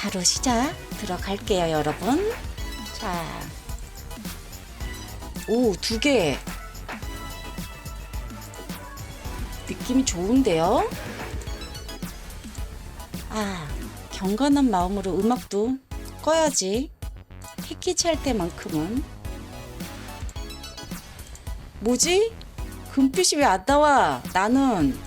바로 시작 들어갈게요, 여러분. 자, 오, 두 개. 느낌이 좋은데요? 아, 경건한 마음으로 음악도 꺼야지. 패키지 할 때만큼은. 뭐지? 금빛이 왜 안 나와? 나는.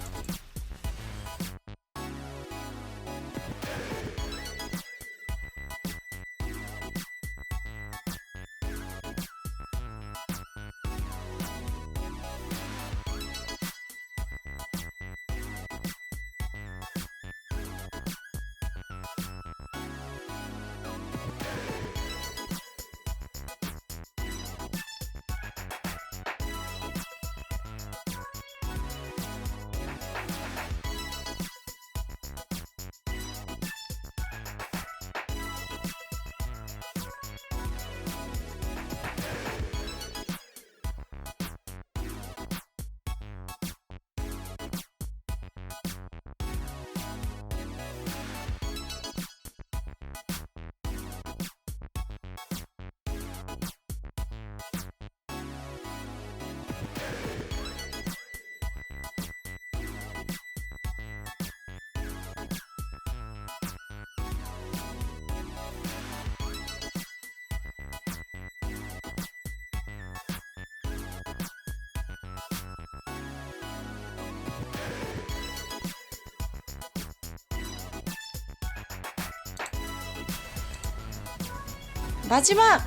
마지막!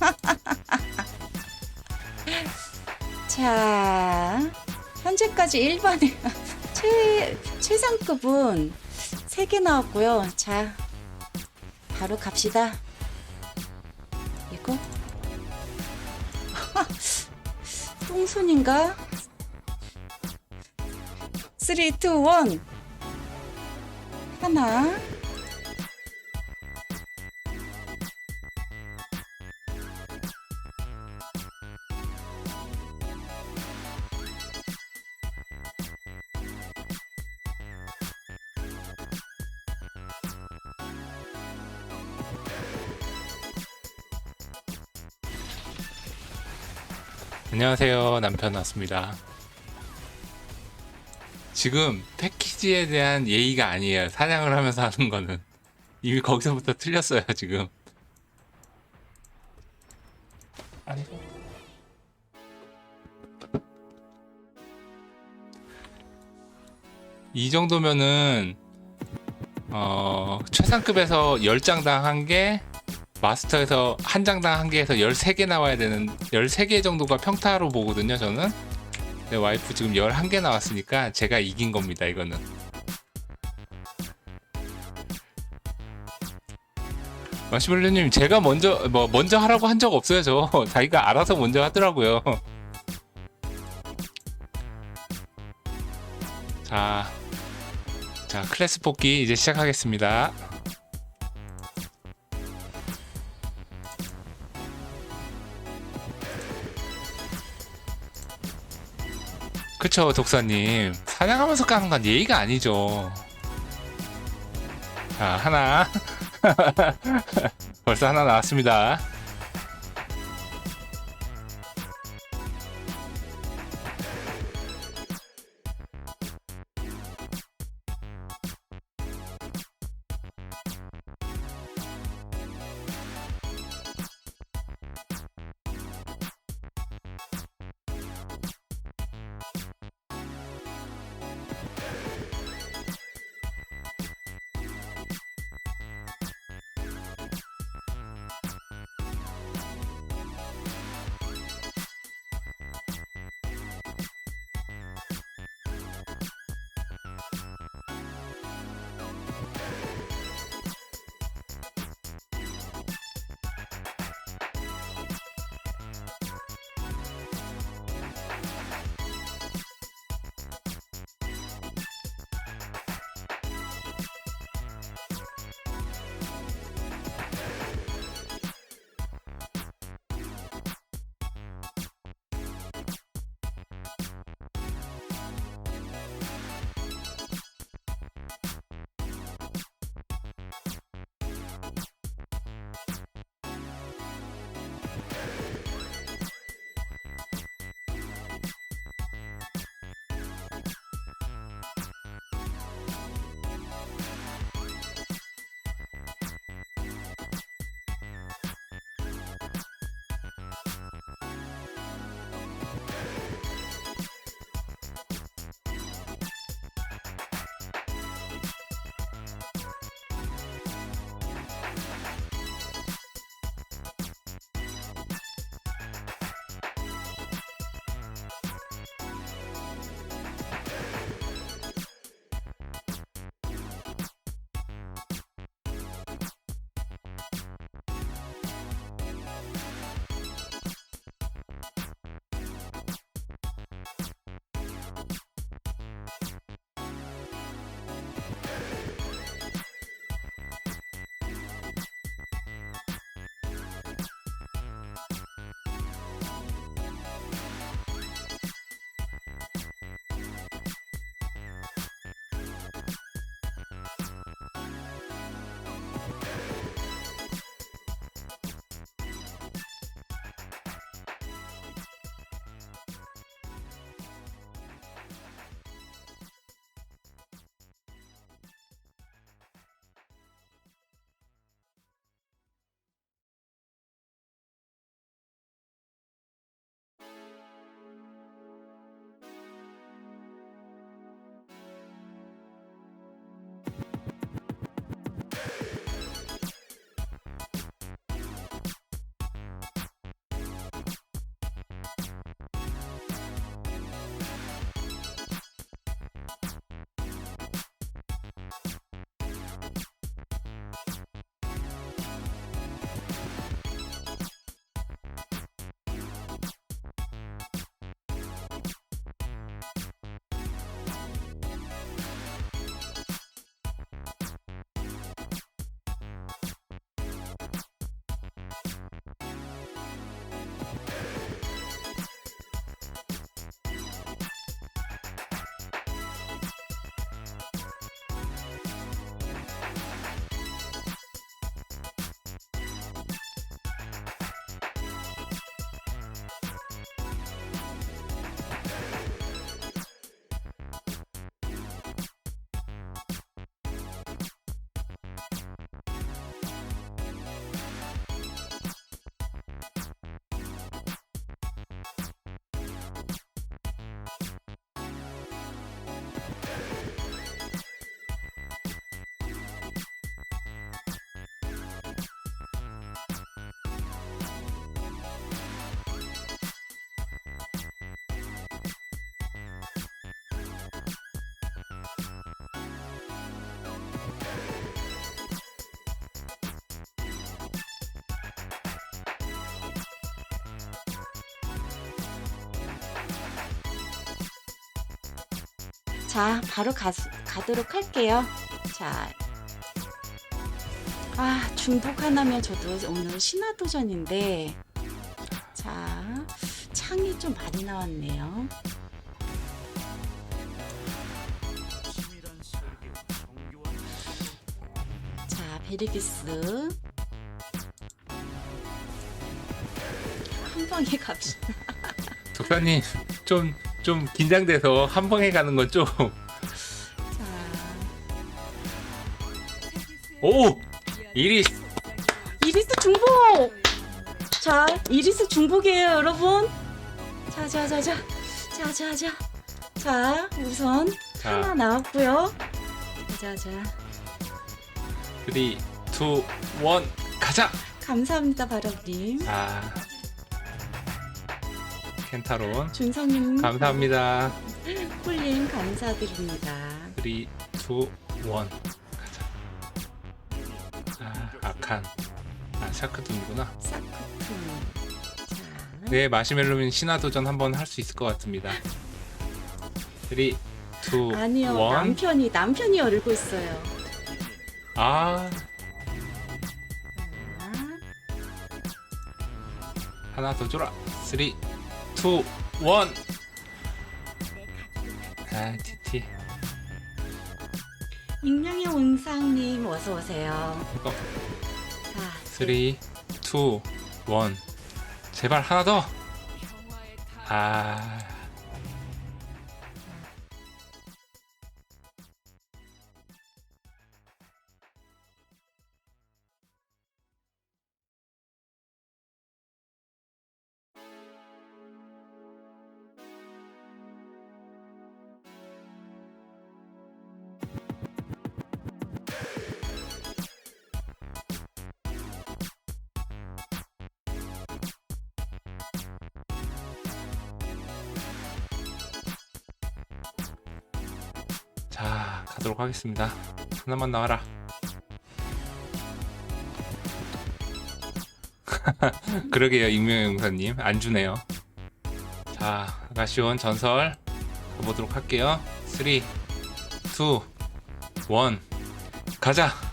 자, 현재까지 일반의 최, 최상급은 3개 나왔고요. 자, 바로 갑시다. 이거? 똥손인가? 3, 2, 1. 하나. 안녕하세요. 남편 왔습니다. 지금 패키지에 대한 예의가 아니에요. 사냥을 하면서 하는 거는. 이미 거기서부터 틀렸어요, 지금. 아니죠. 이 정도면은, 어, 최상급에서 10장당 한 개, 마스터에서 한 장당 한 개에서 13개 나와야 되는 13개 정도가 평타로 보거든요 저는. 내 와이프 지금 11개 나왔으니까 제가 이긴 겁니다 이거는. 마시멜로님 제가 먼저 뭐 먼저 하라고 한 적 없어요 저. 자기가 알아서 먼저 하더라고요. 자, 자 클래스 뽑기 이제 시작하겠습니다 그쵸 독사님. 사냥하면서 까는 건 예의가 아니죠. 자 하나. 벌써 하나 나왔습니다 자, 바로 가, 가도록 할게요. 자. 아, 중복 하나면 저도 오늘 신화도전인데. 자, 창이 좀 많이 나왔네요. 자, 베리기스. 한 방에 갑시다. 독사님 좀 좀 긴장돼서 한 방에 가는 건 좀. 자, 오 이리 이리스 중복! 자, 이리스 중복이에요, 여러분. 자, 자, 자, 자. 자, 자, 자. 자, 우선 자. 하나 나왔고요. 자, 자. 3, 2, 1 가자. 감사합니다, 바람님. 아 켄타론 준성님. 감사합니다. 쿨님 감사드립니다. 3, 2, 1 가자. 아 아칸 아 샤크둔이구나. 사쿠툰. 자, 네 마시멜로민 신화 도전 한번 할 수 있을 것 같습니다. 3, 2, 1 아니요, 남편이, 남편이 열고 있어요. 아 자, 하나 더 줘라. 3, 2, 1 아, TT. 익명의 온상님, 어서 오세요. 이거 자, 3, 2, 1 제발 하나 더. 아, 가도록 하겠습니다. 하나만 나와라. 그러게요, 익명의 용사님 안 주네요. 자, 아가시온 전설 가보도록 할게요. 3, 2, 1 가자.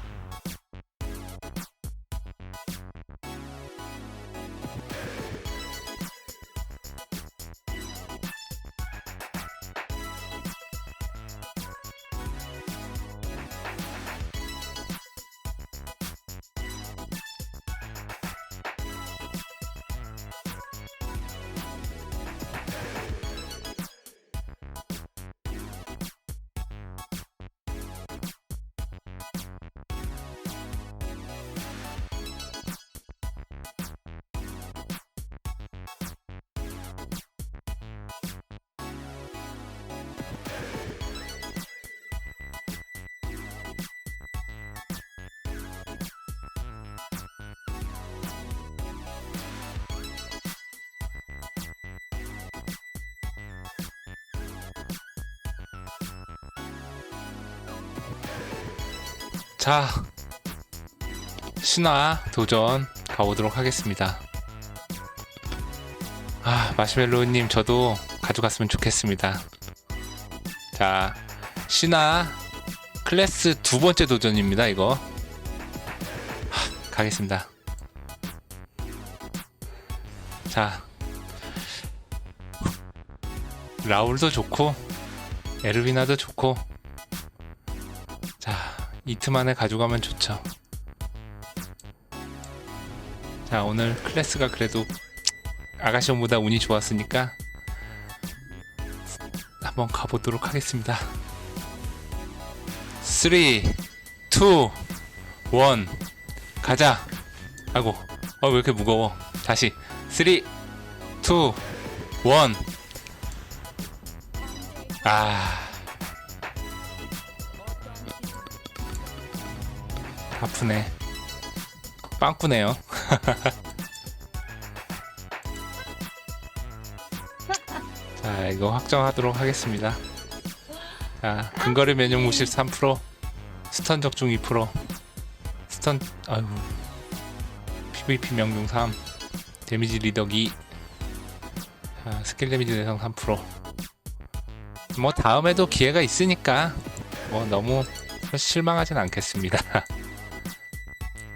자, 신화 도전 가보도록 하겠습니다. 아, 마시멜로우님 저도 가져갔으면 좋겠습니다. 자, 신화 클래스 두 번째 도전입니다, 이거. 하, 가겠습니다. 자, 라울도 좋고, 에르비나도 좋고, 자, 이틀 만에 가져가면 좋죠. 자, 오늘 클래스가 그래도 아가시온보다 운이 좋았으니까 한번 가보도록 하겠습니다. 3, 2, 1 가자. 아이고, 어, 왜 이렇게 무거워? 다시 3, 2, 1 아. 아프네. 빵꾸네요. 자, 이거 확정하도록 하겠습니다. 자, 근거리 면역 무실 3%, 스턴 적중 2%, 스턴, 아유, PVP 명중 3, 데미지 리덕 2, 자, 스킬 데미지 내성 3%, 뭐 다음에도 기회가 있으니까 뭐 너무 실망하진 않겠습니다.